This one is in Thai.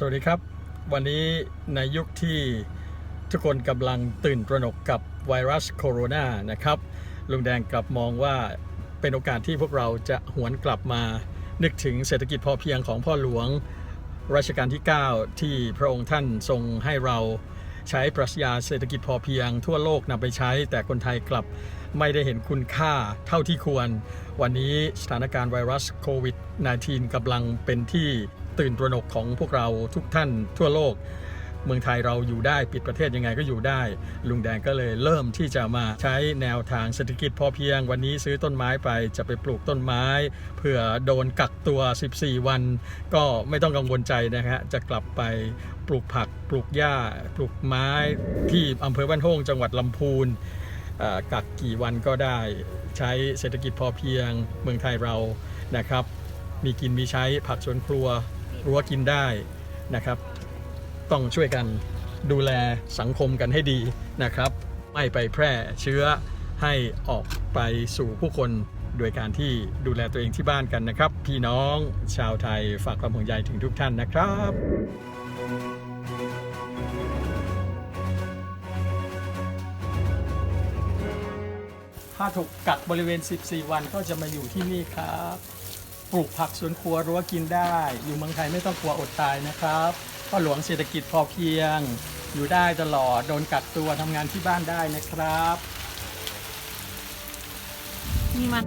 สวัสดีครับ วันนี้ในยุคที่ทุกคนกำลังตื่นตระหนกกับไวรัสโคโรนานะครับ ลุงแดงกลับมองว่าเป็นโอกาสที่พวกเราจะหวนกลับมา นึกถึงเศรษฐกิจพอเพียงของพ่อหลวงรัชกาลที่ 9 ที่พระองค์ท่านทรงให้เราใช้ปรัชญาเศรษฐกิจพอเพียง ทั่วโลกนำไปใช้ แต่คนไทยกลับไม่ได้เห็นคุณค่าเท่าที่ควร วันนี้สถานการณ์ไวรัสโควิด -19 กำลังเป็นที่ ตื่นตระหนกของพวกเราทุกท่านทั่วโลก เมืองไทยเราอยู่ได้ปิดประเทศยังไงก็อยู่ได้ ลุงแดงก็เลยเริ่มที่จะมาใช้แนวทางเศรษฐกิจพอเพียง วันนี้ซื้อต้นไม้ไปจะไปปลูกต้นไม้เผื่อโดนกักตัว 14 วัน ก็ไม่ต้องกังวลใจนะฮะจะกลับไปปลูกผักปลูกหญ้า ปลูกไม้ที่อำเภอบ้านโฮงจังหวัดลำพูนกักกี่วันก็ได้ใช้เศรษฐกิจพอเพียงเมืองไทยเรานะครับ มีกินมีใช้ผักสวนครัว รั้วกินได้นะครับ ต้องช่วยกันดูแลสังคมกันให้ดีนะครับ ไม่ไปแพร่เชื้อให้ออกไปสู่ผู้คนโดยการที่ดูแลตัวเองที่บ้านกันนะครับ พี่น้องชาวไทยฝากความห่วงใยถึงทุกท่านนะครับถ้าถูกกักบริเวณ 14 วันก็จะมาอยู่ที่นี่ครับ ปลูกผักสวนครัวรั้วกินได้ อยู่เมืองไทยไม่ต้องกลัวอดตายนะครับพ่อหลวงเศรษฐกิจพอเพียง อยู่ได้ตลอดโดนกักตัวทำงานที่บ้านได้นะครับ มีมัน